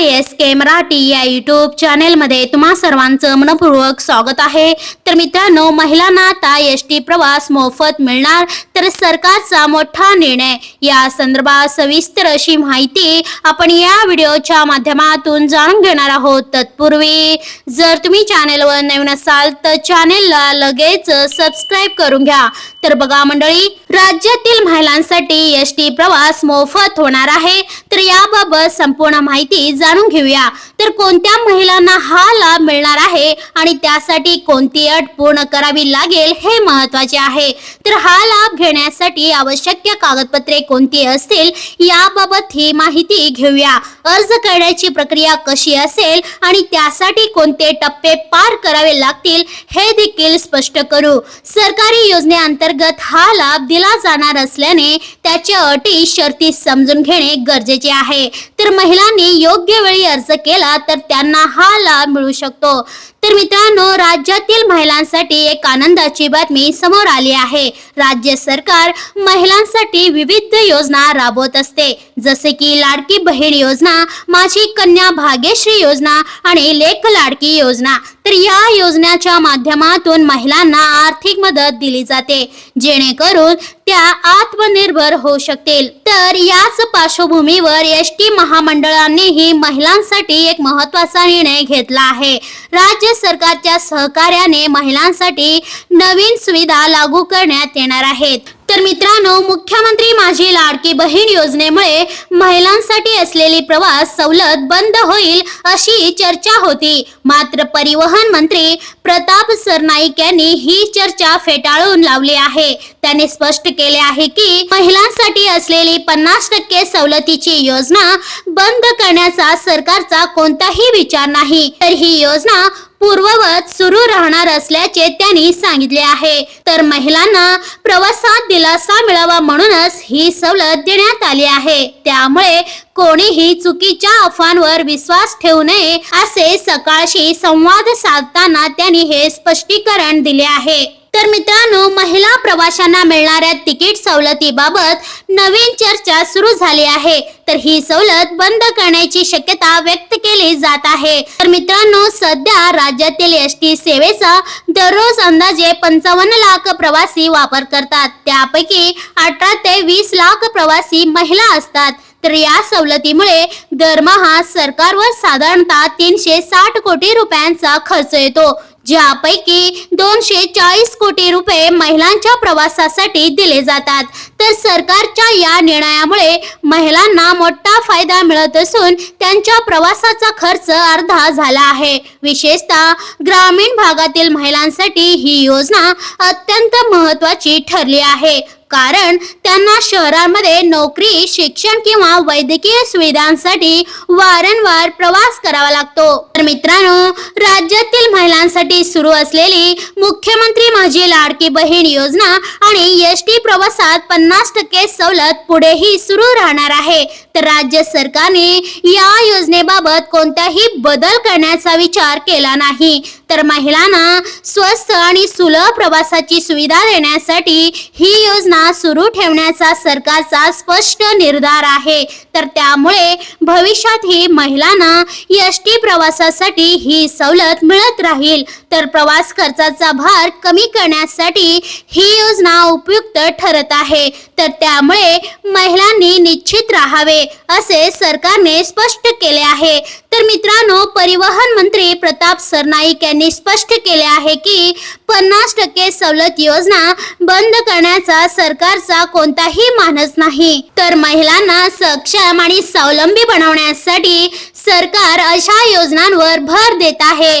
S के मराठी या YouTube चॅनेलमध्ये तुम्हा सर्वांचं मनपूर्वक स्वागत आहे. तर मित्रांनो महिलांना आता एस टी प्रवास मोफत मिळणार तर सरकारचा मोठा निर्णय. या संदर्भात सविस्तर अशी माहिती आपण या व्हिडिओच्या माध्यमातून जाणून घेणार आहोत. तत्पूर्वी जर तुम्ही चॅनेलवर नवीन असाल तर चॅनेलला लगेच सबस्क्राईब करून घ्या. तर बघा मंडळी राज्यातील महिलांसाठी एस टी प्रवास मोफत होणार आहे. तर याबाबत संपूर्ण माहिती जाणून घेऊया. तर कोणत्या महिलांना हा लाभ मिळणार आहे आणि त्यासाठी कोणती अट पूर्ण करावी लागेल हे महत्त्वाचे आहे. तर हा लाभ घेण्यासाठी आवश्यक कागदपत्रे कोणती असतील याबाबत ही माहिती घेऊया. अर्ज करण्याची प्रक्रिया कशी असेल आणि त्यासाठी कोणते टप्पे पार करावे लागतील हे देखील स्पष्ट करू. सरकारी योजनेअंतर्गत हा लाभ दिला जाणार असल्याने त्याच्या अटी शर्ती समजून घेणे गरजेचे आहे. तर महिलांनी योग्य वेळी अर्ज केला तर त्यांना हा लाभ मिळू शकतो. तर मित्रांनो राज्यातील महिलांसाठी एक आनंदाची बातमी समोर आली आहे. राज्य सरकार महिलांसाठी विविध योजना राबवत असते. जसे की लाडकी बहीण योजना माझी कन्या भाग्यश्री योजना आणि लेख लाडकी योजना. तर या योजनेच्या माध्यमातून महिलांना आर्थिक मदत दिली जाते. जेणेकरून त्या आत्मनिर्भर होऊ शकतील. तर याच पार्श्वभूमीवर एस टी महामंडळानेही महिलांसाठी एक महत्त्वाचा निर्णय घेतला आहे. राज्य सरकारच्या सहकार्याने महिलांसाठी नवीन सुविधा लागू करण्यात येणार आहेत. तर मित्रांनो मुख्यमंत्री माझी लाडकी बहीण योजनेमुळे महिलांसाठी असलेली प्रवास सवलत बंद होईल अशी चर्चा होती. मात्र परिवहन मंत्री प्रताप सरनाईक यांनी ही चर्चा फेटाळून लावली आहे. त्यांनी स्पष्ट केले आहे की महिलांसाठी असलेली पन्नास टक्के सवलतीची योजना बंद करण्याचा सरकारचा कोणताही विचार नाही. तर ही योजना पूर्ववत सुरू राहणार असल्याचे त्यांनी सांगितले आहे. तर महिलांना प्रवासात दिलासा मिळावा म्हणूनच ही सवलत देण्यात आली आहे. त्यामुळे कोणीही चुकीच्या अफवांवर विश्वास ठेवू नये असे सकाळशी संवाद साधताना त्यांनी हे स्पष्टीकरण दिले आहे. तर मित्रांनो महिला प्रवाशांना मिळणाऱ्या तिकीट सवलतीबाबत नवीन चर्चा सुरू झाली आहे. तर ही सवलत बंद करण्याची शक्यता व्यक्त केली जात आहे. तर मित्रांनो सध्या राज्यातील एस टी सेवेचा दररोज अंदाजे पंचावन्न लाख प्रवासी वापर करतात त्यापैकी अठरा ते वीस लाख प्रवासी महिला असतात. तर या सवलतीमुळे दरमहा सरकारवर साधारणतः तीनशे साठ कोटी रुपयांचा खर्च येतो. ज्यापैकी दोनशे चाळीस कोटी रुपये महिलांच्या प्रवासासाठी दिले जातात. तर सरकारच्या या निर्णयामुळे महिलांना मोठा फायदा मिळत असून त्यांच्या प्रवासाचा खर्च अर्धा झाला आहे. विशेषतः ग्रामीण भागातील महिलांसाठी ही योजना अत्यंत महत्वाची ठरली आहे. कारण त्यांना शहरांमध्ये नोकरी शिक्षण किंवा वैद्यकीय सुविधांसाठी वारंवार प्रवास करावा लागतो. तर मित्रांनो राज्यातील महिलांसाठी सुरू असलेली मुख्यमंत्री माझी लाडकी बहीण योजना आणि एस टी प्रवासात पन्नास टक्के सवलत पुढेही सुरू राहणार आहे. तर राज्य सरकारने या योजनेबाबत कोणताही बदल करण्याचा विचार केला नाही. तर महिलांना स्वस्त आणि सुलभ प्रवासाची सुविधा देण्यासाठी ही योजना सुरू करण्याचा सरकारचा स्पष्ट निर्धार आहे. तर त्यामुळे भविष्यातही महिलांना एस टी प्रवासासाठी ही सवलत मिळत राहील. तर प्रवास खर्चाचा भार कमी करण्यासाठी ही योजना उपयुक्त ठरत आहे. तर त्यामुळे महिलांनी निश्चित राहावे असे सरकारने स्पष्ट केले आहे. तर मित्रांनो परिवहन मंत्री प्रताप सरनाईक यांनी स्पष्ट केले आहे की पन्नास टक्के सवलत योजना बंद करण्याचा सरकारचा कोणताही मानस नाही. तर महिलांना सक्षम आणि स्वावलंबी बनवण्यासाठी सरकार अशा योजनांवर भर देत आहे.